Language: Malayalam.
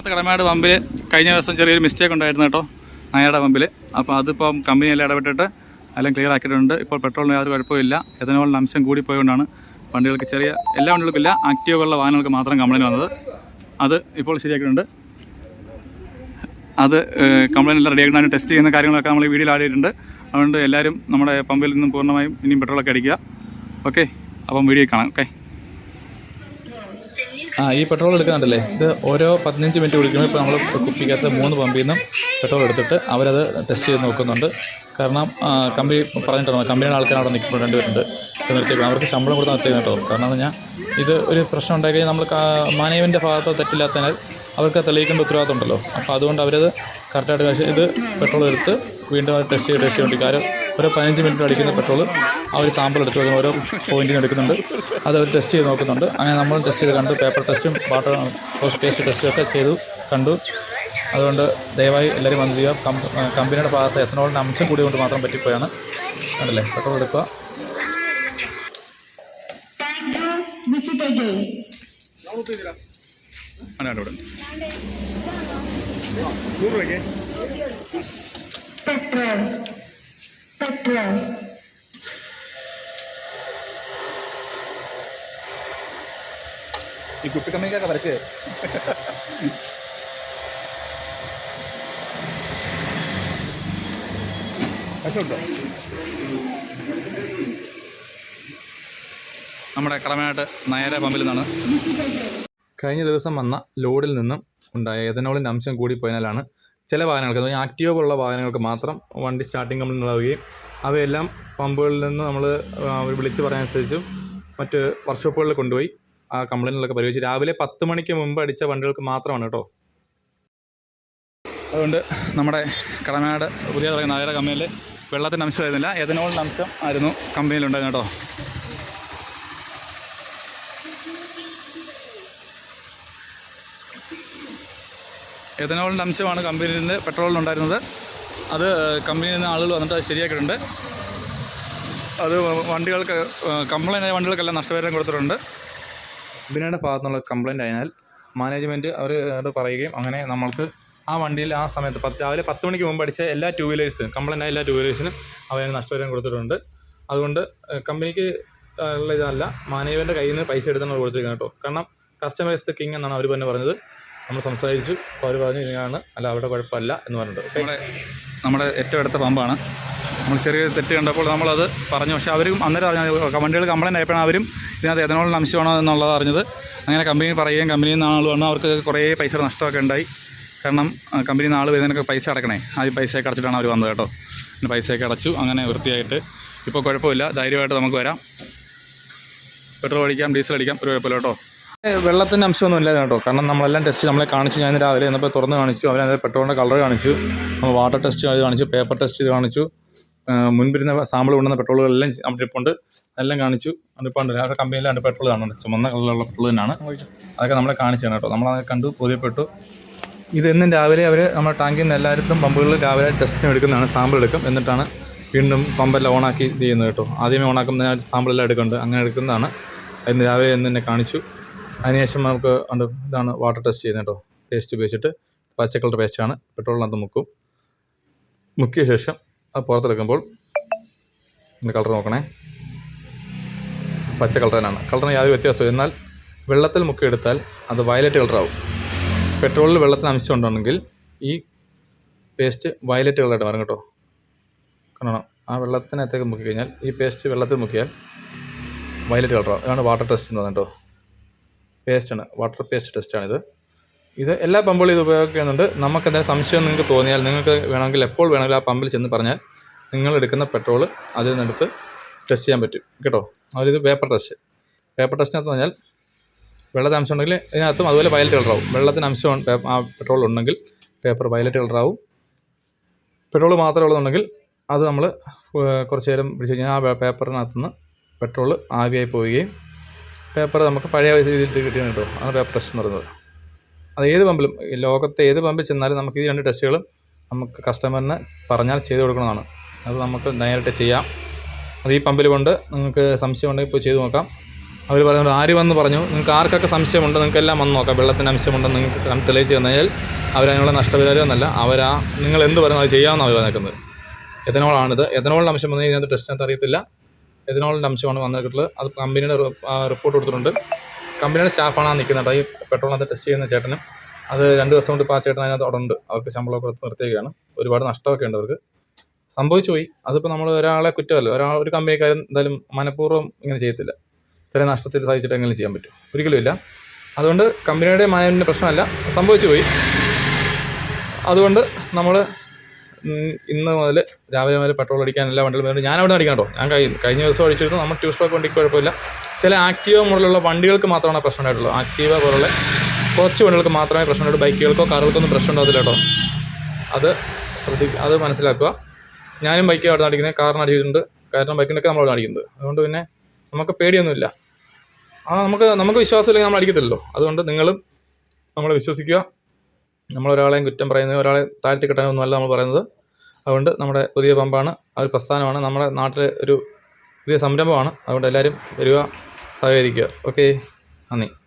ഇതിനകത്ത് കടമാട് പമ്പിൽ കഴിഞ്ഞ ദിവസം ചെറിയൊരു മിസ്റ്റേക്ക് ഉണ്ടായിരുന്നു കേട്ടോ നായയുടെ പമ്പിൽ അപ്പോൾ അതിപ്പം കമ്പനി എല്ലാം ഇടപെട്ടിട്ട് എല്ലാം ക്ലിയർ ആക്കിയിട്ടുണ്ട്. ഇപ്പോൾ പെട്രോളിന് യാതൊരു കുഴപ്പമില്ല എഥനോളിന് അംശം കൂടിപ്പോയതുകൊണ്ടാണ് വണ്ടികൾക്ക് ചെറിയ എല്ലാ വണ്ടികൾക്കും ഇല്ല. ആക്റ്റീവുള്ള വാഹനങ്ങൾക്ക് മാത്രം കംപ്ലൈന്റ് വന്നത്. അത് ഇപ്പോൾ ശരിയാക്കിയിട്ടുണ്ട്. അത് കംപ്ലയിന്റ് എല്ലാം റെഡിയാക്കണം ടെസ്റ്റ് ചെയ്യുന്ന കാര്യങ്ങളൊക്കെ നമ്മൾ ഈ വീഡിയോയിൽ ആടിയിട്ടുണ്ട്. അതുകൊണ്ട് എല്ലാവരും നമ്മുടെ പമ്പിൽ നിന്നും പൂർണമായും ഇനിയും പെട്രോളൊക്കെ അടിക്കുക. ഓക്കെ അപ്പം വീഡിയോ കാണാം. ഓക്കെ ആ ഈ പെട്രോൾ എടുക്കുന്നുണ്ടല്ലേ? ഇത് ഓരോ പതിനഞ്ച് മിനിറ്റ് കുടിക്കുമ്പോൾ ഇപ്പോൾ നമ്മൾ കുപ്പിക്കകത്ത് മൂന്ന് പമ്പിൽ നിന്നും പെട്രോൾ എടുത്തിട്ട് അവരത് ടെസ്റ്റ് ചെയ്ത് നോക്കുന്നുണ്ട്. കാരണം കമ്പനി പറഞ്ഞിട്ടുണ്ട് കമ്പനിയുടെ ആൾക്കാർ അവിടെ നിൽക്കുമ്പോൾ രണ്ടുപേരുണ്ട് ഇത് നിർത്തിയേക്കും അവർക്ക് ശമ്പളം കൊടുത്ത് നിർത്തിയത് കേട്ടോ. കാരണം ഞാൻ ഇത് ഒരു പ്രശ്നം ഉണ്ടായി നമ്മൾ മാനേജ്മെന്റെ ഭാഗത്ത് തെറ്റില്ലാത്തതിനാൽ അവർക്ക് തെളിയിക്കേണ്ട ഉത്തരവാദിത്തം ഉണ്ടല്ലോ. അപ്പോൾ അതുകൊണ്ട് അവരത് കറക്റ്റായിട്ട് ഇത് പെട്രോൾ എടുത്ത് വീണ്ടും ടെസ്റ്റ് ചെയ്ത് ടെസ്റ്റ് ചെയ്തുകൊണ്ട് കാര്യം ഓരോ പതിനഞ്ച് മിനിറ്റ് അടിക്കുന്ന പെട്രോൾ ആ ഒരു സാമ്പിൾ എടുത്ത് വെക്കുന്ന ഓരോ പോയിന്റിനും എടുക്കുന്നുണ്ട്. അത് അവർ ടെസ്റ്റ് ചെയ്ത് നോക്കുന്നുണ്ട്. അങ്ങനെ നമ്മൾ ടെസ്റ്റ് ചെയ്ത് കണ്ടു. പേപ്പർ ടെസ്റ്റും വാട്ടർ ടേസ്റ്റ് ടെസ്റ്റും ഒക്കെ ചെയ്തു കണ്ടു. അതുകൊണ്ട് ദയവായി എല്ലാവരും വന്ന് ചെയ്യുക. കമ്പനിയുടെ ഭാഗത്ത് എത്തനോളിന്റെ അംശം കൂടി കൊണ്ട് മാത്രം പറ്റിപ്പോയാണ്. കണ്ടല്ലേ? പെട്രോൾ എടുക്കുക. Visit Petrol. ഈ കുപ്പി കമ്പനിക്കൊക്കെ വരച്ച്. വശമുണ്ടോ? നമ്മുടെ കടമയായിട്ട് നയര പമ്പിൽ നിന്നാണ്. കഴിഞ്ഞ ദിവസം വന്ന ലോഡിൽ നിന്നും ഉണ്ടായ എഥനോളിന്റെ അംശം കൂടിപ്പോയതിനാലാണ് ചില വാഹനങ്ങൾക്ക് ആക്റ്റീവ് പോലുള്ള വാഹനങ്ങൾക്ക് മാത്രം വണ്ടി സ്റ്റാർട്ടിംഗ് കമ്പനി ഉണ്ടാവുകയും അവയെല്ലാം പമ്പുകളിൽ നിന്ന് നമ്മൾ വിളിച്ച് പറയാനനുസരിച്ചും മറ്റ് വർക്ക്ഷോപ്പുകളിൽ കൊണ്ടുപോയി ആ കംപ്ലൈന്റുകളൊക്കെ പരിഹരിച്ച് രാവിലെ പത്ത് മണിക്ക് മുമ്പ് അടിച്ച വണ്ടികൾക്ക് മാത്രമാണ് കേട്ടോ. അതുകൊണ്ട് നമ്മുടെ കടനാട് പുതിയ തുടങ്ങിയ നഗര കമ്പനിയിൽ വെള്ളത്തിന്റെ അംശമായിരുന്നില്ല എഥനോളിന്റെ അംശം ആയിരുന്നു കമ്പനിയിലുണ്ടായിരുന്നു കേട്ടോ. എഥനോളിന്റെ അംശമാണ് കമ്പനിയിൽ പെട്രോളിലുണ്ടായിരുന്നത് അത് കമ്പനിയിൽ നിന്ന് ആളുകൾ വന്നിട്ട് അത് ശരിയാക്കിയിട്ടുണ്ട്. അത് വണ്ടികൾക്ക് കംപ്ലൈന്റ് ആയ വണ്ടികൾക്കെല്ലാം നഷ്ടപരിഹാരം കൊടുത്തിട്ടുണ്ട്. ബിനയുടെ ഭാഗത്തു നിന്നുള്ള കംപ്ലൈന്റ് ആയതിനാൽ മാനേജ്മെന്റ് അവർ പറയുകയും അങ്ങനെ നമ്മൾക്ക് ആ വണ്ടിയിൽ ആ സമയത്ത് പത്ത് രാവിലെ പത്ത് മണിക്ക് മുമ്പ് അടിച്ച എല്ലാ ടൂ വീലേഴ്സ് കംപ്ലൈന്റ് ആയ എല്ലാ ടൂ വീലേഴ്സിനും അവരെ നഷ്ടപരിഹാരം കൊടുത്തിട്ടുണ്ട്. അതുകൊണ്ട് കമ്പനിക്ക് ഉള്ള ഇതല്ല മാനേജ്മെന്റ് കയ്യിൽ നിന്ന് പൈസ എടുത്താണ് കൊടുത്തിരിക്കുന്നത് കേട്ടോ. കാരണം കസ്റ്റമേഴ്സ് കിങ് എന്നാണ് അവർ തന്നെ പറഞ്ഞത്. നമ്മൾ സംസാരിച്ചു അപ്പോൾ അവർ പറഞ്ഞു ഇങ്ങനെയാണ് അല്ല അവിടെ കുഴപ്പമില്ല എന്ന് പറഞ്ഞിട്ട്. നമ്മുടെ നമ്മുടെ ഏറ്റവും അടുത്ത പമ്പാണ്. നമ്മൾ ചെറിയ തെറ്റ് കണ്ടപ്പോൾ നമ്മളത് പറഞ്ഞു. പക്ഷേ അവരും അന്നേരം അറിഞ്ഞ. കമ്പനികൾ കംപ്ലയിന്റ് ആയപ്പോഴാണ് അവരും ഇതിനകത്ത് എഥനോളിന്റെ അംശമാണോ എന്നുള്ളത് അറിഞ്ഞത്. അങ്ങനെ കമ്പനി പറയുകയും കമ്പനിയിൽ നിന്ന് ആൾ വന്ന് അവർക്ക് കുറേ പൈസ നഷ്ടമൊക്കെ ഉണ്ടായി. കാരണം കമ്പനി കമ്പനിയിൽ നിന്ന് ആൾ വരുന്നതിനൊക്കെ പൈസ അടക്കണേ. ആ പൈസയൊക്കെ അടച്ചിട്ടാണ് അവർ വന്നത് കേട്ടോ. പിന്നെ പൈസയൊക്കെ അടച്ചു അങ്ങനെ വൃത്തിയായിട്ട്. ഇപ്പോൾ കുഴപ്പമില്ല. ധൈര്യമായിട്ട് നമുക്ക് വരാം. പെട്രോൾ അടിക്കാം ഡീസൽ അടിക്കാം ഒരു കുഴപ്പമില്ല കേട്ടോ. വെള്ളത്തിന്റെ അംശമൊന്നും ഇല്ല കേട്ടോ. കാരണം നമ്മളെല്ലാം ടെസ്റ്റ് നമ്മളെ കാണിച്ചു. ഞാൻ രാവിലെ എന്നപ്പോൾ തുറന്ന് കാണിച്ചു. അവരത് പെട്രോളിന്റെ കളർ കാണിച്ചു. നമ്മൾ വാട്ടർ ടെസ്റ്റ് ചെയ്ത് കാണിച്ചു. പേപ്പർ ടെസ്റ്റ് ചെയ്ത് കാണിച്ചു. മുൻപിരുന്ന സാമ്പിൾ കൊണ്ടുവന്ന പെട്രോളുകളെല്ലാം നമ്മുടെ എല്ലാം കാണിച്ചു. അതിപ്പോൾ അവരുടെ കമ്പനിയിൽ രണ്ട് പെട്രോൾ കാണുന്നുണ്ട് ചുമന്ന കളറിലുള്ള പെട്രോൾ തന്നെയാണ്. അതൊക്കെ നമ്മളെ കാണിച്ചാണ് കേട്ടോ. നമ്മളത് കണ്ടു ബോധ്യപ്പെട്ടു. ഇതെന്നും രാവിലെ അവർ നമ്മുടെ ടാങ്കിൽ നിന്ന് എല്ലായിടത്തും പമ്പുകളിൽ രാവിലെ ടെസ്റ്റിന് എടുക്കുന്നതാണ്. സാമ്പിൾ എടുക്കും. എന്നിട്ടാണ് വീണ്ടും പമ്പെല്ലാം ഓണാക്കി ചെയ്യുന്നത് കേട്ടോ. ആദ്യമേ ഓണാക്കുമ്പോൾ സാമ്പിളെല്ലാം എടുക്കുന്നുണ്ട്. അങ്ങനെ എടുക്കുന്നതാണ്. ഇന്ന് രാവിലെ എന്ന് തന്നെ കാണിച്ചു. അതിനുശേഷം നമുക്ക് ഉണ്ട് ഇതാണ് വാട്ടർ ടെസ്റ്റ് ചെയ്യുന്നത് കേട്ടോ. പേസ്റ്റ് ഉപയോഗിച്ചിട്ട് പച്ച കളർ പേസ്റ്റാണ് പെട്രോളിനകത്ത് മുക്കും. മുക്കിയ ശേഷം അത് പുറത്തെടുക്കുമ്പോൾ ഇതിന്റെ കളർ നോക്കണേ. പച്ച കളർ തന്നെയാണ്. കളറിന് യാതൊരു വ്യത്യാസവും എന്നാൽ വെള്ളത്തിൽ മുക്കിയെടുത്താൽ അത് വയലറ്റ് കളറാവും പെട്രോളിൽ വെള്ളത്തിന് അംശം ഉണ്ടെങ്കിൽ ഈ പേസ്റ്റ് വയലറ്റ് കളറായിട്ട് മാറും കേട്ടോ. കാണണം ആ വെള്ളത്തിനകത്തേക്ക് മുക്കി കഴിഞ്ഞാൽ ഈ പേസ്റ്റ് വെള്ളത്തിൽ മുക്കിയാൽ വയലറ്റ് കളറാവും അതാണ് വാട്ടർ ടെസ്റ്റ് എന്ന് പറഞ്ഞിട്ടോ പേസ്റ്റാണ് വാട്ടർ പേസ്റ്റ് ടെസ്റ്റാണിത് ഇത് ഇത് എല്ലാ പമ്പുകളും ഇത് ഉപയോഗിക്കുന്നുണ്ട്. നമുക്ക് എന്തെങ്കിലും സംശയം നിങ്ങൾക്ക് തോന്നിയാൽ നിങ്ങൾക്ക് വേണമെങ്കിൽ എപ്പോൾ വേണമെങ്കിലും ആ പമ്പിൽ ചെന്ന് പറഞ്ഞാൽ നിങ്ങൾ എടുക്കുന്ന പെട്രോൾ അതിൽ നിന്നെടുത്ത് ടെസ്റ്റ് ചെയ്യാൻ പറ്റും. കേട്ടോ? അവരിത് പേപ്പർ ടെസ്റ്റ് പേപ്പർ ടെസ്റ്റിനകത്ത് പറഞ്ഞാൽ വെള്ളത്തിന് അംശം ഉണ്ടെങ്കിൽ ഇതിനകത്തും അതുപോലെ വയലറ്റ് കളറാവും വെള്ളത്തിന് അംശം ആ പെട്രോൾ ഉണ്ടെങ്കിൽ പേപ്പർ വയലറ്റ് കളറാവും പെട്രോൾ മാത്രമേ ഉള്ളതുണ്ടെങ്കിൽ അത് നമ്മൾ കുറച്ച് നേരം പിടിച്ച് കഴിഞ്ഞാൽ ആ പേപ്പറിനകത്തുനിന്ന് പെട്രോൾ ആവിയായി പോവുകയും പേപ്പർ നമുക്ക് പഴയ രീതിയിൽ കിട്ടിയാണ് കേട്ടോ. ആ പേപ്പർ ടെസ്റ്റ് എന്ന് പറയുന്നത്. അത് ഏത് പമ്പിലും ലോകത്തെ ഏത് പമ്പിൽ ചെന്നാലും നമുക്ക് ഈ രണ്ട് ടെസ്റ്റുകളും നമുക്ക് കസ്റ്റമറിന് പറഞ്ഞാൽ ചെയ്ത് കൊടുക്കണമെന്നാണ് അത് നമുക്ക് നേരിട്ട് ചെയ്യാം. അത് ഈ പമ്പിൽ കൊണ്ട് നിങ്ങൾക്ക് സംശയം ഉണ്ടെങ്കിൽ പോയി ചെയ്ത് നോക്കാം. അവർ പറയുന്നത് ആര് വന്ന് പറഞ്ഞു? നിങ്ങൾക്ക് ആർക്കൊക്കെ സംശയമുണ്ട്? നിങ്ങൾക്ക് എല്ലാം വന്ന് നോക്കാം. വെള്ളത്തിന്റെ അംശമുണ്ടെന്ന് നിങ്ങൾക്ക് തെളിയിച്ച് കഴിഞ്ഞാൽ അവരതിനുള്ള നഷ്ടപരിഹാരം എന്നല്ല. അവരാ നിങ്ങൾ എന്ത് പറയുന്നത് അത് ചെയ്യാമെന്നാണ് അവർ നിൽക്കുന്നത് എത്തനോളാണിത് എത്തനോളിന്റെ അംശം വന്നു കഴിഞ്ഞാൽ ടെസ്റ്റിനകത്ത് അറിയത്തില്ല. എഥനോളിന്റെ അംശമാണ് വന്നിട്ടുള്ളത്. അത് കമ്പനിയുടെ റിപ്പോർട്ട് കൊടുത്തിട്ടുണ്ട്. കമ്പനിയുടെ സ്റ്റാഫാണ് ആ നിൽക്കുന്നത് ഈ പെട്രോളിനകത്ത് ടെസ്റ്റ് ചെയ്യുന്ന ചേട്ടനും. അത് രണ്ട് ദിവസം കൊണ്ട് ഇപ്പോൾ ആ ചേട്ടൻ അതിനകത്ത് അവിടെ ഉണ്ട് അവർക്ക് ശമ്പളമൊക്കെ കൊടുത്ത് നിർത്തിയൊക്കെയാണ് ഒരുപാട് നഷ്ടമൊക്കെ ഉണ്ട് അവർക്ക്. സംഭവിച്ചു പോയി. അതിപ്പോൾ നമ്മൾ ഒരാളെ കുറ്റമല്ല. ഒരാൾ ഒരു കമ്പനിക്കാരൻ എന്തായാലും മനഃപൂർവം ഇങ്ങനെ ചെയ്യത്തില്ല. ചെറിയ നഷ്ടത്തിൽ സഹിച്ചിട്ട് എങ്ങനെ ചെയ്യാൻ പറ്റും? ഒരിക്കലും ഇല്ല. അതുകൊണ്ട് കമ്പനിയുടെ മാനേജ്മെന്റ് പ്രശ്നമല്ല. സംഭവിച്ചു പോയി. അതുകൊണ്ട് നമ്മൾ ഇന്ന് മുതൽ രാവിലെ മുതൽ പെട്രോൾ അടിക്കാൻ എല്ലാ വണ്ടികളും ഞാൻ അവിടെ അടിക്കാം കേട്ടോ. ഞാൻ കഴിഞ്ഞ കഴിഞ്ഞ ദിവസം അടിച്ചിരുന്നു. നമ്മൾ ട്യൂ സ്റ്റോക്ക് വണ്ടിക്ക് കുഴപ്പമില്ല. ചില ആക്റ്റീവ മോഡലുള്ള വണ്ടികൾക്ക് മാത്രമാണ് ഉണ്ടായിട്ടുള്ളൂ ആക്റ്റീവ പോലുള്ള കുറച്ച് വണ്ടികൾക്ക് മാത്രമേ പ്രശ്നം ഉണ്ടായിട്ടു ബൈക്കുകൾക്കോ കാറുകൾക്കൊന്നും പ്രശ്നം ഉണ്ടാകത്തില്ല കേട്ടോ. അത് ശ്രദ്ധിക്കുക അത് മനസ്സിലാക്കുക. ഞാനും ബൈക്ക് അവിടെ അടിക്കുന്നത് കാറിന് അടിച്ചിട്ടുണ്ട് കാരണം ബൈക്കിനൊക്കെ നമ്മൾ അടിക്കുന്നത്. അതുകൊണ്ട് പിന്നെ നമുക്ക് പേടിയൊന്നുമില്ല. ആ നമുക്ക് നമുക്ക് വിശ്വാസമില്ലെങ്കിൽ നമ്മൾ അടിക്കത്തില്ലല്ലോ. അതുകൊണ്ട് നിങ്ങളും നമ്മളെ വിശ്വസിക്കുക. നമ്മളൊരാളെയും കുറ്റം പറയുന്നത് ഒരാളെ താഴ്ത്തി കെട്ടാനൊന്നുമല്ല നമ്മൾ പറയുന്നത്. അതുകൊണ്ട് നമ്മുടെ പുതിയ പമ്പാണ് ആ ഒരു പ്രസ്ഥാനമാണ്. നമ്മുടെ നാട്ടിലെ ഒരു പുതിയ സംരംഭമാണ്. അതുകൊണ്ട് എല്ലാവരും വരിക സഹകരിക്കുക. ഓക്കെ നന്ദി.